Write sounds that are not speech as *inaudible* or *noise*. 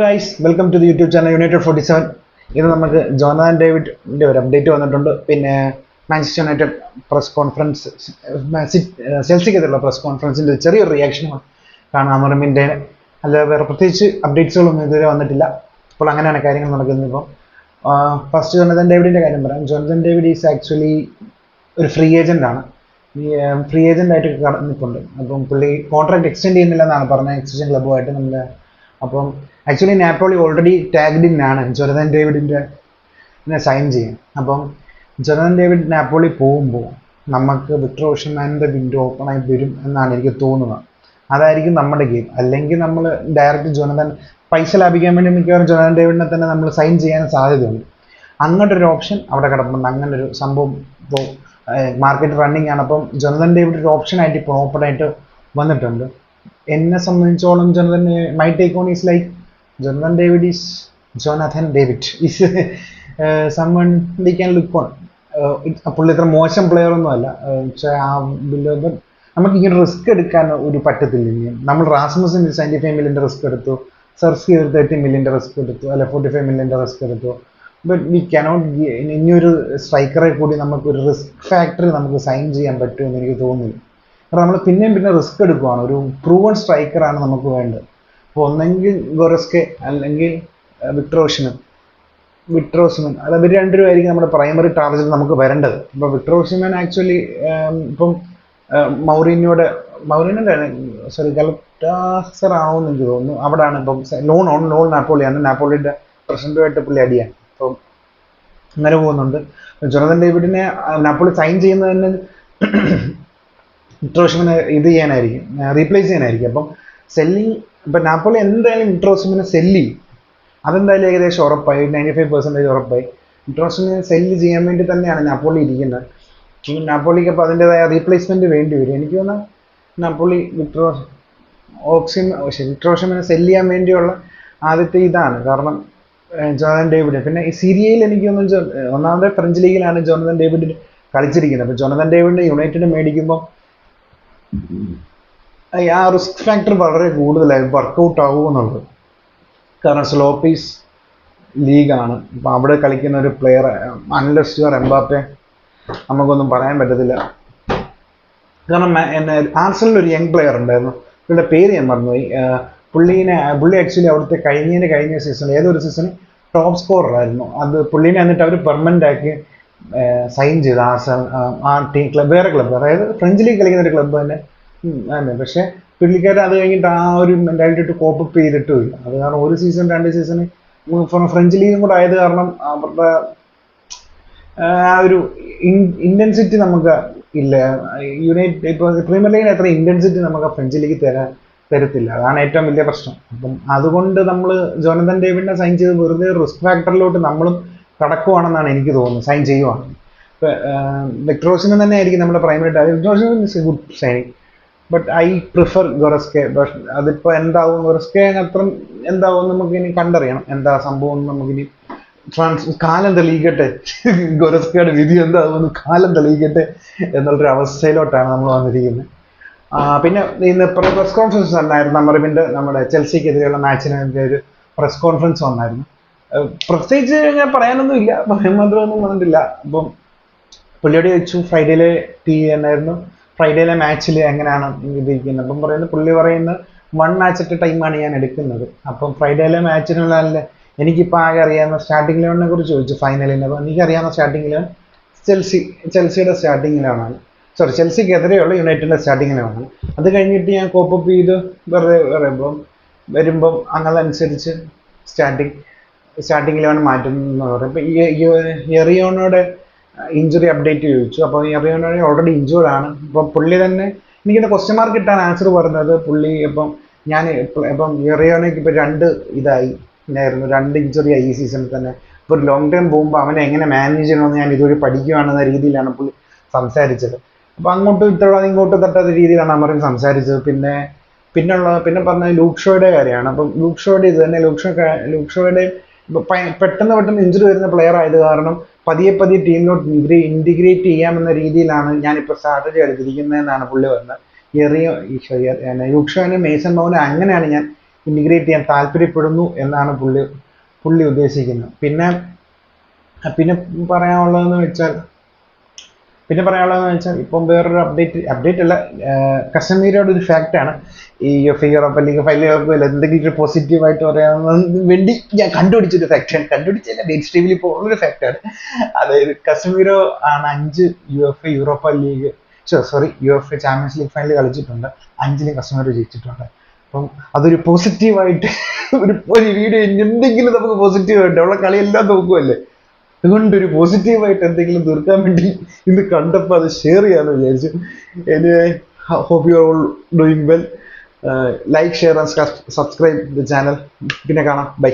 Guys welcome to the YouTube channel United forty seven ഇന്ന് നമുക്ക് Jonathan ഡേവിഡിന്റെ ഒരു അപ്ഡേറ്റ് വന്നിട്ടുണ്ട്. പിന്നെ മാഞ്ചസ്റ്റർ യുണൈറ്റഡ് പ്രസ് കോൺഫറൻസ് സെൽസിക്കെതിരുള്ള പ്രസ് കോൺഫറൻസിന്റെ ചെറിയൊരു റിയാക്ഷൻ കാണാം അമർമിന്റെ അല്ലാതെ വേറെ പ്രത്യേകിച്ച് അപ്ഡേറ്റ്സുകളൊന്നും ഇതുവരെ വന്നിട്ടില്ല. അപ്പോൾ അങ്ങനെയാണ് കാര്യങ്ങൾ നടക്കുന്നത് ഇപ്പോൾ ഫസ്റ്റ് ജോനതൻ ഡേവിഡിന്റെ കാര്യം പറയാം. ജോനതൻ ഡേവിഡ് ഈസ് ആക്ച്വലി ഒരു ഫ്രീ ഏജന്റാണ് ഫ്രീ ഏജന്റായിട്ട് കടന്നിട്ടുണ്ട്. അപ്പം പുള്ളി കോൺട്രാക്ട് എക്സ്റ്റെൻഡ് ചെയ്യുന്നില്ല എന്നാണ് പറഞ്ഞത് എക്സ്റ്റൻഷൻ ക്ലബ്ബുമായിട്ട് നമ്മുടെ അപ്പം actually Napoli already tagged in ആണ്. ജൊനതൻ ഡേവിഡിന്റെ സൈൻ ചെയ്യാൻ അപ്പം ജൊനതൻ ഡേവിഡ് നാപ്പോളി പോകുമ്പോൾ നമുക്ക് വിക്ടർ ഓഷൻമാന്റെ വിൻഡോ ഓപ്പൺ ആയി വരും എന്നാണ് എനിക്ക് തോന്നുന്നത്. അതായിരിക്കും നമ്മുടെ ഗെയിം അല്ലെങ്കിൽ നമ്മൾ ഡയറക്റ്റ് ജൊനതൻ പൈസ ലാഭിക്കാൻ വേണ്ടി മിക്കവാറും ജൊനതൻ ഡേവിഡിനെ തന്നെ നമ്മൾ സൈൻ ചെയ്യാൻ സാധ്യതയുണ്ട്. അങ്ങോട്ടൊരു ഓപ്ഷൻ അവിടെ കിടപ്പുണ്ട്. അങ്ങനെ ഒരു സംഭവം ഇപ്പോൾ മാർക്കറ്റ് റണ്ണിങ് ആണ്. അപ്പം ജൊനതൻ ഡേവിഡ് ഒരു ഓപ്ഷൻ ആയിട്ട് ഇപ്പോൾ ഓപ്പൺ ആയിട്ട് വന്നിട്ടുണ്ട്. എന്നെ സംബന്ധിച്ചോളം Jonathan my take on is like Jonathan David is Jonathan David. Is someone can look on പുള്ളി ഇത്ര മോശം പ്ലെയർ ഒന്നും അല്ല. പക്ഷേ ആ ബില്ല് നമുക്ക് ഇങ്ങനെ റിസ്ക് എടുക്കാൻ ഒരു പറ്റത്തില്ല ഇനി നമ്മൾ റാസ്മുസിന് സെവന്റി ഫൈവ് മില്യന്റെ റിസ്ക് എടുത്തു. സെർസ്കി ഒരു തേർട്ടി മില്യന്റെ റിസ്ക് എടുത്തു. അല്ലെ ഫോർട്ടി ഫൈവ് മില്യന്റെ റിസ്ക് എടുത്തു ബട്ട് വി കനോട്ട് ഇനിയൊരു സ്ട്രൈക്കറെ കൂടി നമുക്ക് ഒരു റിസ്ക് ഫാക്ടറി നമുക്ക് സൈൻ ചെയ്യാൻ പറ്റുമെന്ന് എനിക്ക് തോന്നുന്നില്ല. കാരണം നമ്മൾ പിന്നെയും പിന്നെ റിസ്ക് എടുക്കുവാണ്. ഒരു പ്രൂവൺ സ്ട്രൈക്കറാണ് നമുക്ക് വേണ്ടത്. അപ്പോൾ ഒന്നെങ്കിൽ ഗൊറസ്കെ അല്ലെങ്കിൽ വിട്രോഷനും വിട്രോസിമൻ അത് അവർ രണ്ടുപേരായിരിക്കും നമ്മുടെ പ്രൈമറി ടാർഗറ്റ് നമുക്ക് വരേണ്ടത്. ഇപ്പോൾ വിട്രോസിമൻ ആക്ച്വലി ഇപ്പം മൗറീനിയോടെ മൗറീനിയുടെ സോറി ഗലറ്റാസർ ആവുമെന്ന് എനിക്ക് തോന്നുന്നു. അവിടെയാണ് ഇപ്പം ലോൺ ഓൺ ലോൺ നാപ്പോളിയാണ്. നാപ്പോളിയുടെ പ്രസിഡന്റുമായിട്ട് പുള്ളി അടിയാണ്. അപ്പം അങ്ങനെ പോകുന്നുണ്ട്. ജൊനതൻ ഡേവിഡിനെ നാപ്പോളി സൈൻ ചെയ്യുന്നതിന് ഇൻട്രോഷിമിനെ ഇത് ചെയ്യാനായിരിക്കും. റീപ്ലേസ് ചെയ്യാനായിരിക്കും. അപ്പം സെല്ലിങ് ഇപ്പം നാപ്പോളി എന്തായാലും ഇൻട്രോസിമിനെ സെല്ല് ചെയ്യും. അതെന്തായാലും ഏകദേശം ഉറപ്പായി. നയന്റി ഫൈവ് പെർസെന്റേജ് ഉറപ്പായി. ഇൻട്രോസിമിനെ സെല്ല് ചെയ്യാൻ വേണ്ടി തന്നെയാണ് നാപ്പോളി ഇരിക്കുന്നത്. നാപ്പോളിക്ക് അപ്പോൾ അതിന്റെതായ റീപ്ലേസ്മെന്റ് വേണ്ടി വരും. എനിക്ക് തോന്നുന്നു നാപ്പോളി വിട്രോ ഓക്സിമ ഇൻട്രോസിമിനെ സെല്ല് ചെയ്യാൻ വേണ്ടിയുള്ള ആദ്യത്തെ ഇതാണ്. കാരണം ജോനതൻ ഡേവിഡ്. പിന്നെ ഈ സിരിയയിൽ എനിക്ക് തോന്നുന്നു ഒന്നാമത്തെ ഫ്രഞ്ച് ലീഗിലാണ് ജോനതൻ ഡേവിഡ് കളിച്ചിരിക്കുന്നത്. അപ്പോൾ ജോനതൻ ഡേവിഡിന്റെ യുണൈറ്റഡ് മേടിക്കുമ്പോൾ ആ റിസ്ക് ഫാക്ടർ വളരെ കൂടുതലായി വർക്കൗട്ട് ആകുമെന്നുള്ളത് കാരണം സ്ലോ പീസ് ലീഗാണ് അപ്പം അവിടെ കളിക്കുന്ന ഒരു പ്ലെയർ അൺലെസ് യുവർ എംബാപ്പെ നമുക്കൊന്നും പറയാൻ പറ്റത്തില്ല. കാരണം എന്നെ ആർസലിൽ ഒരു യങ് പ്ലെയർ ഉണ്ടായിരുന്നു. പുള്ളിയുടെ പേര് ഞാൻ മറന്നുപോയി. പുള്ളീനെ പുള്ളി ആക്ച്വലി അവിടുത്തെ കഴിഞ്ഞതിന് കഴിഞ്ഞ സീസൺ ഏതൊരു സീസൺ ടോപ്പ് സ്കോറർ ആയിരുന്നു. അത് പുള്ളീനെ എന്നിട്ട് അവർ പെർമനന്റ് ആക്കി സൈൻ ചെയ്തു ആർസൽ ആ ടീം ക്ലബ് വേറെ ക്ലബ്ബ് അതായത് ഫ്രഞ്ച് ലീഗ് കളിക്കുന്ന ഒരു ക്ലബ്ബ് തന്നെ. തന്നെ പക്ഷേ പുള്ളിക്കാരൻ അത് കഴിഞ്ഞിട്ട് ആ ഒരു മെന്റാലിറ്റി ഇട്ട് കോപ്പപ്പ് ചെയ്തിട്ടും ഇല്ല അത് കാരണം ഒരു സീസൺ രണ്ട് സീസൺ ഫ്രഞ്ച് ലീഗും കൂടെ ആയത് കാരണം അവരുടെ ആ ഒരു ഇന്റൻസിറ്റി നമുക്ക് ഇല്ല. യുണൈറ്റ് ഇപ്പോൾ പ്രീമിയർ ലീഗിന് അത്ര ഇന്റൻസിറ്റി നമുക്ക് ഫ്രഞ്ച് ലീഗ് തരാൻ തരത്തില്ല. അതാണ് ഏറ്റവും വലിയ പ്രശ്നം. അപ്പം അതുകൊണ്ട് നമ്മൾ ജോനന്തൻ ഡേവിഡിനെ സൈൻ ചെയ്ത് വെറുതെ റിസ്ക് ഫാക്ടറിലോട്ട് നമ്മളും കടക്കുവാണെന്നാണ് എനിക്ക് തോന്നുന്നത്. സൈൻ ചെയ്യുവാണ്. ഇപ്പം വിക്ടറോസിന് തന്നെ ആയിരിക്കും നമ്മുടെ primary a good signing but I prefer Goretzka. But അതിപ്പോൾ എന്താവും? ഗൊറസ്കെ അത്ര എന്താവും നമുക്ക് ഇനി കണ്ടറിയണം. എന്താ സംഭവം നമുക്കിനി ട്രാൻസ് കാലം തെളിയിക്കട്ടെ. ഗൊറസ്കയുടെ വിധി എന്താകുമെന്ന് കാലം തെളിയിക്കട്ടെ എന്നുള്ളൊരു അവസ്ഥയിലോട്ടാണ് നമ്മൾ വന്നിരിക്കുന്നത്. പിന്നെ ഇന്ന് പ്രസ് കോൺഫറൻസ് ഉണ്ടായിരുന്നു അമറിമിന്റെ നമ്മുടെ ചെൽസിക്കെതിരെയുള്ള മാച്ചിന് ഒരു പ്രസ് കോൺഫറൻസ് വന്നായിരുന്നു. പ്രത്യേകിച്ച് ഞാൻ പറയാനൊന്നും ഇല്ല. പറയാൻ മാത്രമൊന്നും വന്നിട്ടില്ല. അപ്പം പുള്ളിയോട് ചോദിച്ചു ഫ്രൈഡേയിലെ ടീ എന്നായിരുന്നു? ഫ്രൈഡേയിലെ മാച്ചിൽ എങ്ങനെയാണ് ഇതിരിക്കുന്നത് അപ്പം പറയുന്നത് പുള്ളി പറയുന്നത് വൺ മാച്ച് അറ്റ് ടൈമാണ് ഞാൻ എടുക്കുന്നത്. അപ്പം ഫ്രൈഡേയിലെ മാച്ചിനുള്ള നല്ല എനിക്കിപ്പോൾ ആകെ അറിയാവുന്ന സ്റ്റാർട്ടിംഗ് ലെവലിനെ കുറിച്ച് ചോദിച്ചു ഫൈനലിന്. അപ്പോൾ എനിക്കറിയാവുന്ന സ്റ്റാർട്ടിംഗ് ലെവൻ ചെൽസി ചെൽസിയുടെ സ്റ്റാർട്ടിംഗ് ലെവനാണ് സോറി ചെൽസിക്കെതിരെയുള്ള യുണൈറ്റഡിന്റെ സ്റ്റാർട്ടിംഗ് ലെവനാണ് അത് കഴിഞ്ഞിട്ട് ഞാൻ കോപ്പപ്പ് ചെയ്ത്. വെറുതെ പറയുമ്പം വരുമ്പം അങ്ങനെ അനുസരിച്ച് സ്റ്റാർട്ടിംഗ് സ്റ്റാർട്ടിംഗ് അവൻ മാറ്റുന്നു പറയും ഈ എറിയോണോടെ ഇഞ്ചുറി അപ്ഡേറ്റ് ചോദിച്ചു. അപ്പോൾ എറിയോണോടെ ഓൾറെഡി ഇഞ്ചുർഡ് ആണ്. ഇപ്പം പുള്ളി തന്നെ എനിക്കിന്റെ ക്വസ്റ്റ്യൻ മാർക്ക് ഇട്ടാണ് ആൻസർ പറഞ്ഞത്. പുള്ളി ഇപ്പം ഞാൻ ഇപ്പം എറിയോണയ്ക്ക് ഇപ്പോൾ രണ്ട് ഇതായി. ഉണ്ടായിരുന്നു രണ്ട് ഇഞ്ചുറി ആയി ഈ സീസണിൽ തന്നെ. ഇപ്പോൾ ഒരു ലോങ് ടൈം പോകുമ്പോൾ അവനെ എങ്ങനെ മാനേജ് ചെയ്യണമെന്ന് ഞാൻ ഇതുവഴി പഠിക്കുകയാണെന്ന രീതിയിലാണ് പുള്ളി സംസാരിച്ചത്. അപ്പോൾ അങ്ങോട്ടും ഇത്തവണ ഇങ്ങോട്ടും തട്ടാത്ത രീതിയിലാണ് അമറിൻ സംസാരിച്ചത്. പിന്നെ പിന്നുള്ള പിന്നെ പറഞ്ഞ ലൂക്ഷോയുടെ കാര്യമാണ്. അപ്പം ലൂക്ഷോയുടെ ഇത് തന്നെ ലൂക്ഷോ ഷോ ലൂക്ക് ഷോയുടെ പെട്ടെന്ന് പെട്ടെന്ന് ഇഞ്ചുറി വരുന്ന പ്ലെയർ ആയത് കാരണം പതിയെ പതിയെ ടീമിലോട്ട് ഇന്റിഗ്രേറ്റ് ചെയ്യാമെന്ന രീതിയിലാണ് ഞാനിപ്പോൾ സ്ട്രാറ്റജി എടുത്തിരിക്കുന്നതെന്നാണ് പുള്ളി പറഞ്ഞത്. എറിയോ ലൂക്ക് ഷോനെ മേസൺ മൗനും അങ്ങനെയാണ് ഞാൻ ഇന്റിഗ്രേറ്റ് ചെയ്യാൻ താല്പര്യപ്പെടുന്നു എന്നാണ് പുള്ളി പുള്ളി ഉദ്ദേശിക്കുന്നത്. പിന്നെ പിന്നെ പറയാനുള്ളതെന്ന് വെച്ചാൽ പിന്നെ പറയാനുള്ളതെന്ന് വെച്ചാൽ ഇപ്പം വേറൊരു അപ്ഡേറ്റ് അപ്ഡേറ്റ് അല്ല കശ്മീരോട് ഒരു ഫാക്റ്റാണ് ഈ എഫ് യൂറോപ്പ് അല്ലെങ്കിൽ ഫൈനലുകൾക്ക് വല്ല എന്തെങ്കിലും ഒരു പോസിറ്റീവായിട്ട് പറയാമെന്ന് വേണ്ടി ഞാൻ കണ്ടുപിടിച്ചൊരു ഫാക്റ്റാണ് കണ്ടുപിടിച്ചല്ല മെയിൻ സ്ട്രീമിൽ ഇപ്പോൾ ഉള്ളൊരു ഫാക്റ്റാണ് അതായത് കശ്മീരോ ആണ് അഞ്ച് U F Europa League sorry U F Champions League final കളിച്ചിട്ടുണ്ട്. അഞ്ചിലും കശ്മീർ ജയിച്ചിട്ടുണ്ട്. അപ്പം അതൊരു പോസിറ്റീവായിട്ട് *laughs* ഒരു ഒരു വീഡിയോ എന്തെങ്കിലും നമുക്ക് പോസിറ്റീവായിട്ട് ഉള്ള കളിയെല്ലാം നോക്കുമല്ലേ അതുകൊണ്ട് ഒരു പോസിറ്റീവായിട്ട് എന്തെങ്കിലും തീർക്കാൻ വേണ്ടി ഇന്ന് കണ്ടപ്പോൾ അത് ഷെയർ ചെയ്യാമെന്ന് വിചാരിച്ചു. Anyway hope you all doing well like share and subscribe the channel പിന്നെ കാണാം. ബൈ